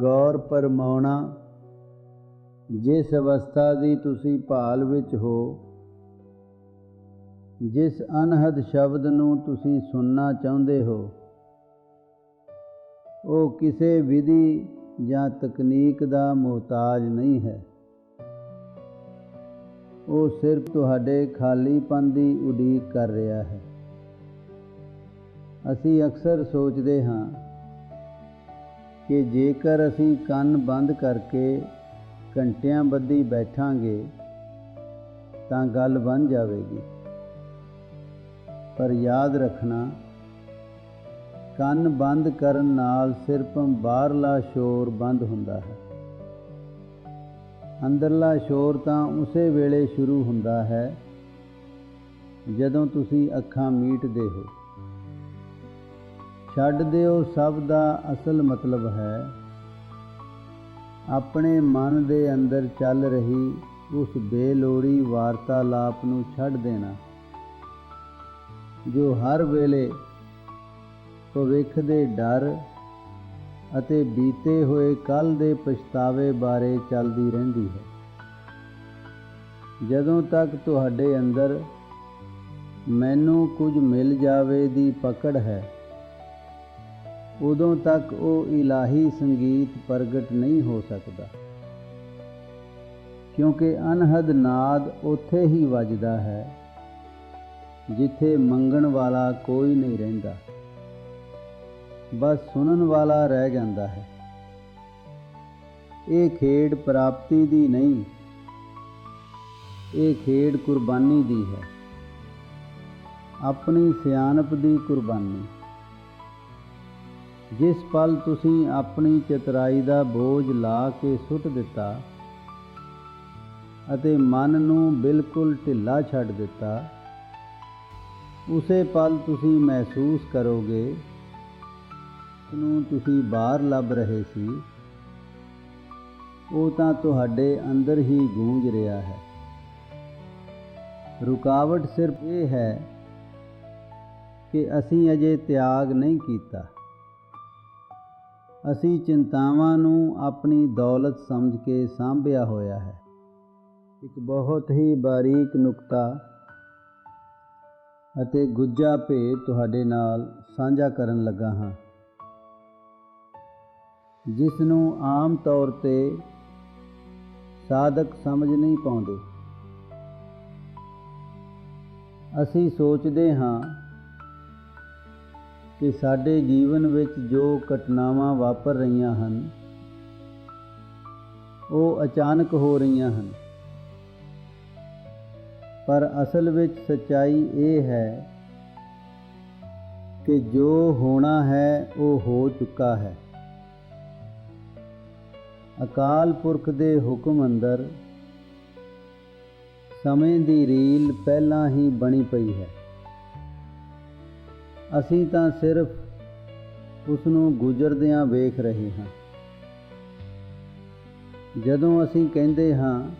ਗੌਰ ਪਰਮਾਉਣਾ, ਜਿਸ ਅਵਸਥਾ ਦੀ ਤੁਸੀਂ ਭਾਲ ਵਿੱਚ ਹੋ, ਜਿਸ ਅਨਹਦ ਸ਼ਬਦ ਨੂੰ ਤੁਸੀਂ ਸੁਣਨਾ ਚਾਹੁੰਦੇ ਹੋ, ਉਹ ਕਿਸੇ ਵਿਧੀ ਜਾਂ ਤਕਨੀਕ ਦਾ ਮੁਹਤਾਜ ਨਹੀਂ ਹੈ। ਉਹ ਸਿਰਫ ਤੁਹਾਡੇ ਖਾਲੀਪਨ ਦੀ ਉਡੀਕ ਕਰ ਰਿਹਾ ਹੈ। ਅਸੀਂ ਅਕਸਰ ਸੋਚਦੇ ਹਾਂ ਕਿ ਜੇਕਰ ਅਸੀਂ ਕੰਨ ਬੰਦ ਕਰਕੇ ਘੰਟਿਆਂ ਬੱਧੀ ਬੈਠਾਂਗੇ, ਤਾਂ ਗੱਲ ਬਣ ਜਾਵੇਗੀ। ਪਰ ਯਾਦ ਰੱਖਣਾ, ਕੰਨ ਬੰਦ ਕਰਨ ਨਾਲ ਸਿਰਫ ਬਾਹਰਲਾ ਸ਼ੋਰ ਬੰਦ ਹੁੰਦਾ ਹੈ। ਅੰਦਰਲਾ ਸ਼ੋਰ ਤਾਂ ਉਸੇ ਵੇਲੇ ਸ਼ੁਰੂ ਹੁੰਦਾ ਹੈ, ਜਦੋਂ ਤੁਸੀਂ ਅੱਖਾਂ ਮੀਟਦੇ ਹੋ। ਛੱਡ ਦਿਓ ਸਭ ਦਾ ਅਸਲ ਮਤਲਬ ਹੈ। ਆਪਣੇ ਮਨ ਦੇ ਅੰਦਰ ਚੱਲ ਰਹੀ ਉਸ ਬੇਲੋੜੀ ਵਾਰਤਾਲਾਪ ਨੂੰ ਛੱਡ ਦੇਣਾ, ਜੋ ਹਰ ਵੇਲੇ ਭਵਿੱਖ ਦੇ ਡਰ ਅਤੇ ਬੀਤੇ ਹੋਏ ਕੱਲ ਦੇ ਪਛਤਾਵੇ ਬਾਰੇ ਚੱਲਦੀ ਰਹਿੰਦੀ ਹੈ। ਜਦੋਂ ਤੱਕ ਤੁਹਾਡੇ ਅੰਦਰ ਮੈਨੂੰ ਕੁਝ ਮਿਲ ਜਾਵੇ ਦੀ ਪਕੜ ਹੈ ਉਦੋਂ ਤੱਕ ਉਹ ਇਲਾਹੀ ਸੰਗੀਤ ਪ੍ਰਗਟ ਨਹੀਂ ਹੋ ਸਕਦਾ। ਕਿਉਂਕਿ ਅਨਹਦ ਨਾਦ ਉੱਥੇ ਹੀ ਵੱਜਦਾ ਹੈ, ਜਿੱਥੇ ਮੰਗਣ ਵਾਲਾ ਕੋਈ ਨਹੀਂ ਰਹਿੰਦਾ। ਬਸ ਸੁਣਨ ਵਾਲਾ ਰਹਿ ਜਾਂਦਾ ਹੈ। ਇਹ ਖੇਡ ਪ੍ਰਾਪਤੀ ਦੀ ਨਹੀਂ, ਇਹ ਖੇਡ ਕੁਰਬਾਨੀ ਦੀ ਹੈ। ਆਪਣੀ ਸਿਆਣਪ ਦੀ ਕੁਰਬਾਨੀ। ਜਿਸ ਪਲ ਤੁਸੀਂ ਆਪਣੀ ਚਤਰਾਈ ਦਾ ਬੋਝ ਲਾ ਕੇ ਸੁੱਟ ਦਿੱਤਾ ਅਤੇ ਮਨ ਨੂੰ ਬਿਲਕੁਲ ਢਿੱਲਾ ਛੱਡ ਦਿੱਤਾ, ਉਸੇ ਪਲ ਤੁਸੀਂ ਮਹਿਸੂਸ ਕਰੋਗੇ ਨੂੰ ਤੁਸੀਂ ਬਾਹਰ ਲੱਭ ਰਹੇ ਸੀ, ਉਹ ਤਾਂ ਤੁਹਾਡੇ ਅੰਦਰ ਹੀ ਗੂੰਜ ਰਿਹਾ ਹੈ। ਰੁਕਾਵਟ ਸਿਰਫ ਇਹ ਹੈ ਕਿ ਅਸੀਂ ਅਜੇ ਤਿਆਗ ਨਹੀਂ ਕੀਤਾ। ਅਸੀਂ ਚਿੰਤਾਵਾਂ ਨੂੰ ਆਪਣੀ ਦੌਲਤ ਸਮਝ ਕੇ ਸਾਂਭਿਆ ਹੋਇਆ ਹੈ। ਇੱਕ ਬਹੁਤ ਹੀ ਬਾਰੀਕ ਨੁਕਤਾ ਅਤੇ ਗੁੱਜਾ ਭੇਦ ਤੁਹਾਡੇ ਨਾਲ ਸਾਂਝਾ ਕਰਨ ਲੱਗਾ ਹਾਂ। ਜਿਸ ਨੂੰ ਆਮ ਤੌਰ ਤੇ ਸਾਧਕ ਸਮਝ ਨਹੀਂ ਪਾਉਂਦੇ। ਅਸੀਂ ਸੋਚਦੇ ਹਾਂ ਕਿ ਸਾਡੇ ਜੀਵਨ ਵਿੱਚ ਜੋ ਘਟਨਾਵਾਂ ਵਾਪਰ ਰਹੀਆਂ ਹਨ, ਉਹ ਅਚਾਨਕ ਹੋ ਰਹੀਆਂ ਹਨ। ਪਰ ਅਸਲ ਵਿੱਚ ਸਚਾਈ ਇਹ ਹੈ ਕਿ ਜੋ ਹੋਣਾ ਹੈ, ਉਹ ਹੋ ਚੁੱਕਾ ਹੈ। ਅਕਾਲ ਪੁਰਖ ਦੇ ਹੁਕਮ ਅੰਦਰ ਸਮੇਂ ਦੀ ਰੀਲ ਪਹਿਲਾਂ ਹੀ ਬਣੀ ਪਈ ਹੈ। ਅਸੀਂ ਤਾਂ ਸਿਰਫ ਉਸ ਨੂੰ ਗੁਜ਼ਰਦਿਆਂ ਵੇਖ ਰਹੇ ਹਾਂ। ਜਦੋਂ ਅਸੀਂ ਕਹਿੰਦੇ ਹਾਂ,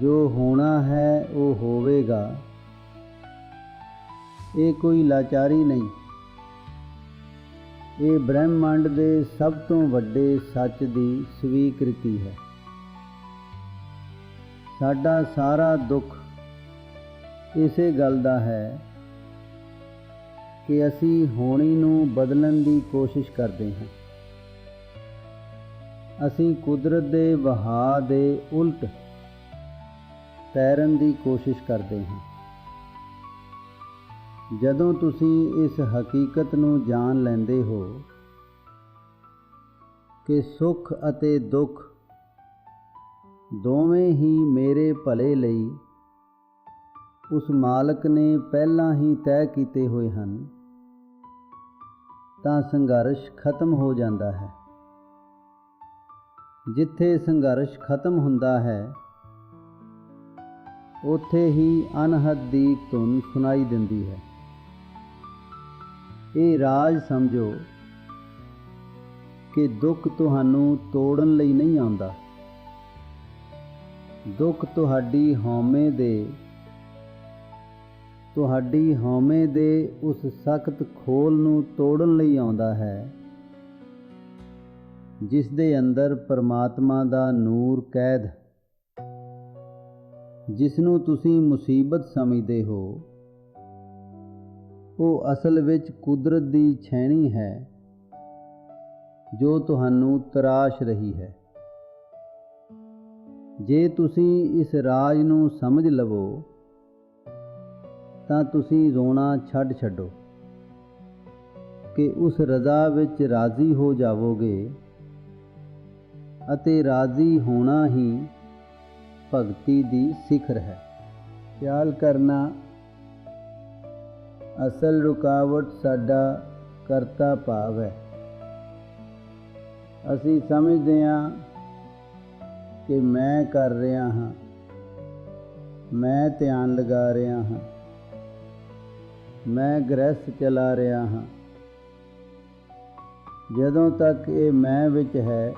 ਜੋ ਹੋਣਾ ਹੈ ਉਹ ਹੋਵੇਗਾ। ਇਹ ਕੋਈ ਲਾਚਾਰੀ ਨਹੀਂ। ਇਹ ਬ੍ਰਹਿਮੰਡ ਦੇ ਸਭ ਤੋਂ ਵੱਡੇ ਸੱਚ ਦੀ ਸਵੀਕ੍ਰਿਤੀ ਹੈ। ਸਾਡਾ ਸਾਰਾ ਦੁੱਖ ਇਸੇ ਗੱਲ ਦਾ ਹੈ ਕਿ ਅਸੀਂ ਹੋਣੀ ਨੂੰ ਬਦਲਣ ਦੀ ਕੋਸ਼ਿਸ਼ ਕਰਦੇ ਹਾਂ। ਅਸੀਂ ਕੁਦਰਤ ਦੇ ਵਹਾਅ ਦੇ ਉਲਟ ਤੈਰਨ ਦੀ ਕੋਸ਼ਿਸ਼ ਕਰਦੇ ਹਾਂ। ਜਦੋਂ ਤੁਸੀਂ ਇਸ ਹਕੀਕਤ ਨੂੰ ਜਾਣ ਲੈਂਦੇ ਹੋ ਕਿ ਸੁੱਖ ਅਤੇ ਦੁੱਖ ਦੋਵੇਂ ਹੀ ਮੇਰੇ ਭਲੇ ਲਈ ਉਸ ਮਾਲਕ ਨੇ ਪਹਿਲਾਂ ਹੀ ਤੈਅ ਕੀਤੇ ਹੋਏ ਹਨ, ਤਾਂ ਸੰਘਰਸ਼ ਖਤਮ ਹੋ ਜਾਂਦਾ ਹੈ। ਜਿੱਥੇ ਸੰਘਰਸ਼ ਖਤਮ ਹੁੰਦਾ ਹੈ, ਉੱਥੇ ਹੀ ਅਨਹਦ ਦੀ ਧੁਨ ਸੁਣਾਈ ਦਿੰਦੀ ਹੈ। ਇਹ ਰਾਜ ਸਮਝੋ ਕਿ ਦੁੱਖ ਤੁਹਾਨੂੰ ਤੋੜਨ ਲਈ ਨਹੀਂ ਆਉਂਦਾ। ਦੁੱਖ ਤੁਹਾਡੀ ਹਉਮੈ ਦੇ ਤੁਹਾਡੀ ਹਉਮੈ ਦੇ ਉਸ ਸਖਤ ਖੋਲ ਨੂੰ ਤੋੜਨ ਲਈ ਆਉਂਦਾ ਹੈ, ਜਿਸ ਦੇ ਅੰਦਰ ਪਰਮਾਤਮਾ ਦਾ ਨੂਰ ਕੈਦ, ਜਿਸ ਨੂੰ ਤੁਸੀਂ ਮੁਸੀਬਤ ਸਮਝਦੇ ਹੋ। ਉਹ ਅਸਲ ਵਿੱਚ ਕੁਦਰਤ ਦੀ ਛੈਣੀ ਹੈ, ਜੋ ਤੁਹਾਨੂੰ ਤਰਾਸ਼ ਰਹੀ ਹੈ। ਜੇ ਤੁਸੀਂ ਇਸ ਰਾਜ ਨੂੰ ਸਮਝ ਲਵੋ ਤਾਂ ਤੁਸੀਂ ਰੋਣਾ ਛੱਡ ਛੱਡੋ। ਕਿ ਉਸ ਰਜ਼ਾ ਵਿੱਚ ਰਾਜ਼ੀ ਹੋ ਜਾਵੋਗੇ ਅਤੇ ਰਾਜ਼ੀ ਹੋਣਾ ਹੀ ਭਗਤੀ ਦੀ ਸਿਖਰ ਹੈ। ਖਿਆਲ ਕਰਨਾ, ਅਸਲ ਰੁਕਾਵਟ ਸਾਡਾ ਕਰਤਾ ਭਾਵ ਹੈ। ਅਸੀਂ ਸਮਝਦੇ ਹਾਂ ਕਿ ਮੈਂ ਕਰ ਰਿਹਾ ਹਾਂ, ਮੈਂ ਧਿਆਨ ਲਗਾ ਰਿਹਾ ਹਾਂ। ਮੈਂ ਗ੍ਰਹਿਸਥ ਚਲਾ ਰਿਹਾ ਹਾਂ। ਜਦੋਂ ਤੱਕ ਇਹ ਮੈਂ ਵਿੱਚ ਹੈ,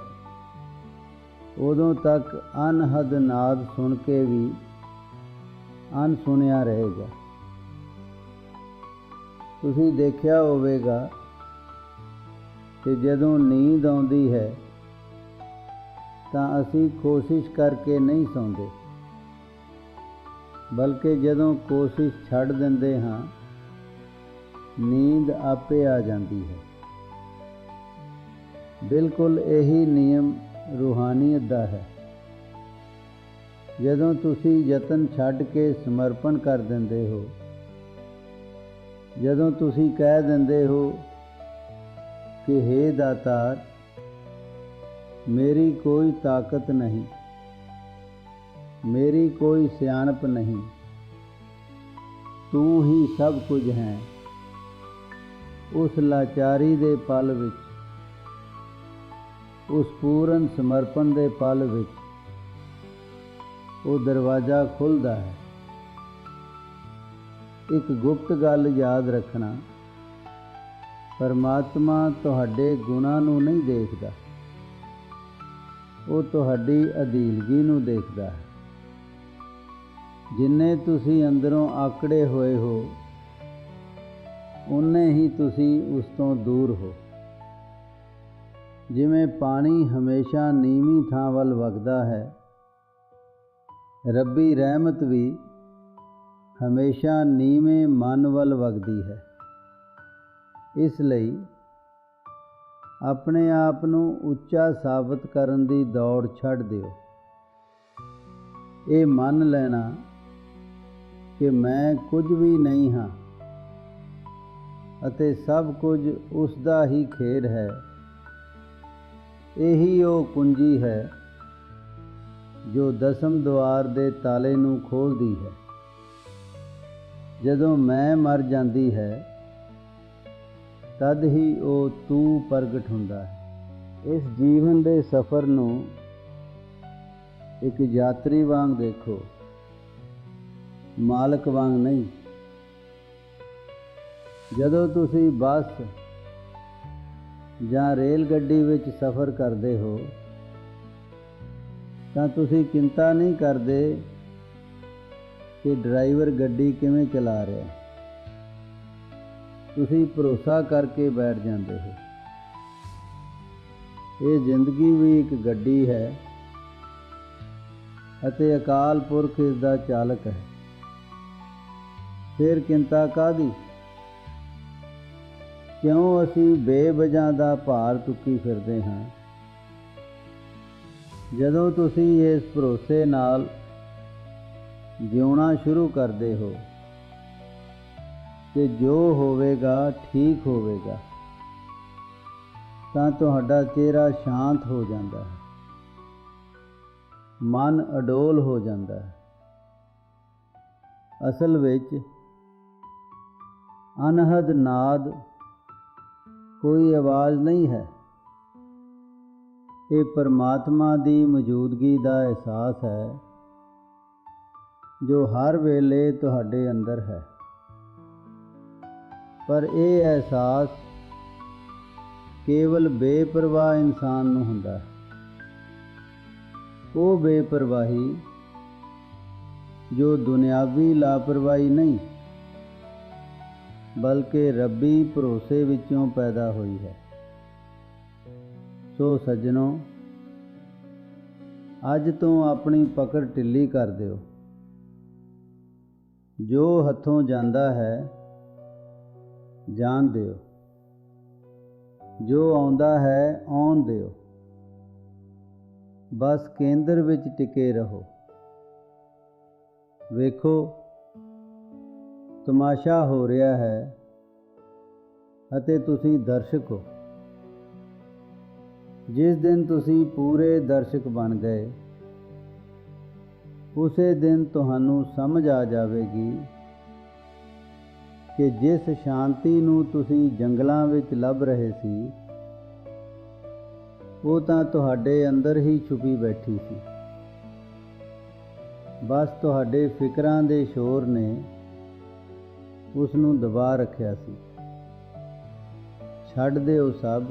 ਉਦੋਂ ਤੱਕ ਅਨਹਦ ਨਾਦ ਸੁਣ ਕੇ ਵੀ ਅਨਸੁਣਿਆ ਰਹੇਗਾ। ਤੁਸੀਂ ਦੇਖਿਆ ਹੋਵੇਗਾ ਕਿ ਜਦੋਂ ਨੀਂਦ ਆਉਂਦੀ ਹੈ, ਤਾਂ ਅਸੀਂ ਕੋਸ਼ਿਸ਼ ਕਰਕੇ ਨਹੀਂ ਸੌਂਦੇ, ਬਲਕਿ ਜਦੋਂ ਕੋਸ਼ਿਸ਼ ਛੱਡ ਦਿੰਦੇ ਹਾਂ ਨੀਂਦ ਆਪੇ ਆ ਜਾਂਦੀ ਹੈ। ਬਿਲਕੁਲ ਇਹੀ ਨਿਯਮ ਰੂਹਾਨੀਅਤ ਦਾ ਹੈ। ਜਦੋਂ ਤੁਸੀਂ ਯਤਨ ਛੱਡ ਕੇ ਸਮਰਪਣ ਕਰ ਦਿੰਦੇ ਹੋ, ਜਦੋਂ ਤੁਸੀਂ ਕਹਿ ਦਿੰਦੇ ਹੋ ਕਿ हे ਦਾਤਾਰ, ਮੇਰੀ ਕੋਈ ਤਾਕਤ ਨਹੀਂ, ਮੇਰੀ ਕੋਈ ਸਿਆਣਪ ਨਹੀਂ, ਤੂੰ ਹੀ ਸਭ ਕੁਝ ਹੈ। ਉਸ ਲਾਚਾਰੀ ਦੇ ਪਲ ਵਿੱਚ, ਉਸ ਪੂਰਨ ਸਮਰਪਣ ਦੇ ਪਲ ਵਿੱਚ, ਉਹ ਦਰਵਾਜ਼ਾ ਖੁੱਲਦਾ ਹੈ। ਇੱਕ ਗੁਪਤ ਗੱਲ ਯਾਦ ਰੱਖਣਾ, ਪਰਮਾਤਮਾ ਤੁਹਾਡੇ ਗੁਣਾਂ ਨੂੰ ਨਹੀਂ ਦੇਖਦਾ। ਉਹ ਤੁਹਾਡੀ ਅਧੀਲਗੀ ਨੂੰ ਦੇਖਦਾ ਹੈ। ਜਿੰਨੇ ਤੁਸੀਂ ਅੰਦਰੋਂ ਆਕੜੇ ਹੋਏ ਹੋ ਉਨੇ ਹੀ ਤੁਸੀਂ ਉਸ ਤੋਂ ਦੂਰ ਹੋ। ਜਿਵੇਂ ਪਾਣੀ ਹਮੇਸ਼ਾ ਨੀਵੀਂ ਥਾਂ ਵੱਲ ਵਗਦਾ ਹੈ, ਰੱਬੀ ਰਹਿਮਤ ਵੀ ਹਮੇਸ਼ਾ ਨੀਵੇਂ ਮਨ ਵੱਲ ਵਗਦੀ ਹੈ। ਇਸ ਲਈ ਆਪਣੇ ਆਪ ਨੂੰ ਉੱਚਾ ਸਾਬਤ ਕਰਨ ਦੀ ਦੌੜ ਛੱਡ ਦਿਓ। ਇਹ ਮੰਨ ਲੈਣਾ ਕਿ ਮੈਂ ਕੁਝ ਵੀ ਨਹੀਂ ਹਾਂ। ਅਤੇ ਸਭ ਕੁਝ ਉਸ ਦਾ ਹੀ ਖੇਰ ਹੈ। ਇਹੀ ਉਹ ਕੁੰਜੀ ਹੈ ਜੋ ਦਸਮ ਦੁਆਰ ਦੇ ਤਾਲੇ ਨੂੰ ਖੋਲਦੀ ਹੈ। ਜਦੋਂ ਮੈਂ ਮਰ ਜਾਂਦੀ ਹੈ, ਤਦ ਹੀ ਉਹ ਤੂੰ ਪ੍ਰਗਟ ਹੁੰਦਾ ਹੈ। ਇਸ ਜੀਵਨ ਦੇ ਸਫ਼ਰ ਨੂੰ ਇੱਕ ਯਾਤਰੀ ਵਾਂਗ ਦੇਖੋ। ਮਾਲਕ ਵਾਂਗ ਨਹੀਂ ਜਦੋਂ ਤੁਸੀਂ ਬੱਸ ਜਾਂ ਰੇਲ ਗੱਡੀ ਵਿੱਚ ਸਫ਼ਰ ਕਰਦੇ ਹੋ, ਤਾਂ ਤੁਸੀਂ ਚਿੰਤਾ ਨਹੀਂ ਕਰਦੇ ਕਿ ਡਰਾਈਵਰ ਗੱਡੀ ਕਿਵੇਂ ਚਲਾ ਰਿਹਾ। ਤੁਸੀਂ ਭਰੋਸਾ ਕਰਕੇ ਬੈਠ ਜਾਂਦੇ ਹੋ। ਇਹ ਜ਼ਿੰਦਗੀ ਵੀ ਇੱਕ ਗੱਡੀ ਹੈ ਅਤੇ ਅਕਾਲ ਪੁਰਖ ਇਸ ਦਾ ਚਾਲਕ ਹੈ। ਫਿਰ ਚਿੰਤਾ ਕਾਦੀ ਕਿਉਂ ਅਸੀਂ ਬੇਵਜ੍ਹਾ ਦਾ ਭਾਰ ਚੁੱਕੀ ਫਿਰਦੇ ਹਾਂ? ਜਦੋਂ ਤੁਸੀਂ ਇਸ ਭਰੋਸੇ ਨਾਲ ਜਿਉਣਾ ਸ਼ੁਰੂ ਕਰਦੇ ਹੋ ਕਿ ਜੋ ਹੋਵੇਗਾ ਠੀਕ ਹੋਵੇਗਾ, ਤਾਂ ਤੁਹਾਡਾ ਚਿਹਰਾ ਸ਼ਾਂਤ ਹੋ ਜਾਂਦਾ ਹੈ, ਮਨ ਅਡੋਲ ਹੋ ਜਾਂਦਾ ਹੈ। ਅਸਲ ਵਿੱਚ ਅਨਹਦ ਨਾਦ ਕੋਈ ਆਵਾਜ਼ ਨਹੀਂ ਹੈ। ਇਹ ਪਰਮਾਤਮਾ ਦੀ ਮੌਜੂਦਗੀ ਦਾ ਅਹਿਸਾਸ ਹੈ, ਜੋ ਹਰ ਵੇਲੇ ਤੁਹਾਡੇ ਅੰਦਰ ਹੈ। ਪਰ ਇਹ ਅਹਿਸਾਸ ਕੇਵਲ ਬੇਪਰਵਾਹ ਇਨਸਾਨ ਨੂੰ ਹੁੰਦਾ ਹੈ। ਉਹ ਬੇਪਰਵਾਹੀ ਜੋ ਦੁਨਿਆਵੀ ਲਾਪਰਵਾਹੀ ਨਹੀਂ ਬਲਕਿ ਰੱਬੀ ਭਰੋਸੇ ਵਿੱਚੋਂ ਪੈਦਾ ਹੋਈ ਹੈ। ਸੋ ਸੱਜਣੋ, ਅੱਜ ਤੋਂ ਆਪਣੀ ਪਕੜ ਢਿੱਲੀ ਕਰ ਦਿਓ। ਜੋ ਹੱਥੋਂ ਜਾਂਦਾ ਹੈ, ਜਾਣ ਦਿਓ। ਜੋ ਆਉਂਦਾ ਹੈ, ਆਉਣ ਦਿਓ। ਬਸ ਕੇਂਦਰ ਵਿੱਚ ਟਿਕੇ ਰਹੋ। ਵੇਖੋ ਤਮਾਸ਼ਾ ਹੋ ਰਿਹਾ ਹੈ ਅਤੇ ਤੁਸੀਂ ਦਰਸ਼ਕ ਹੋ। ਜਿਸ ਦਿਨ ਤੁਸੀਂ ਪੂਰੇ ਦਰਸ਼ਕ ਬਣ ਗਏ, ਉਸੇ ਦਿਨ ਤੁਹਾਨੂੰ ਸਮਝ ਆ ਜਾਵੇਗੀ ਕਿ ਜਿਸ ਸ਼ਾਂਤੀ ਨੂੰ ਤੁਸੀਂ ਜੰਗਲਾਂ ਵਿੱਚ ਲੱਭ ਰਹੇ ਸੀ, ਉਹ ਤਾਂ ਤੁਹਾਡੇ ਅੰਦਰ ਹੀ ਛੁਪੀ ਬੈਠੀ ਸੀ। ਬਸ ਤੁਹਾਡੇ ਫਿਕਰਾਂ ਦੇ ਸ਼ੋਰ ਨੇ ਉਸ ਨੂੰ ਦਬਾ ਰੱਖਿਆ ਸੀ। ਛੱਡ ਦਿਓ ਸਭ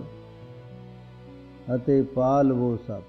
ਅਤੇ ਪਾ ਲਵੋ ਸਭ।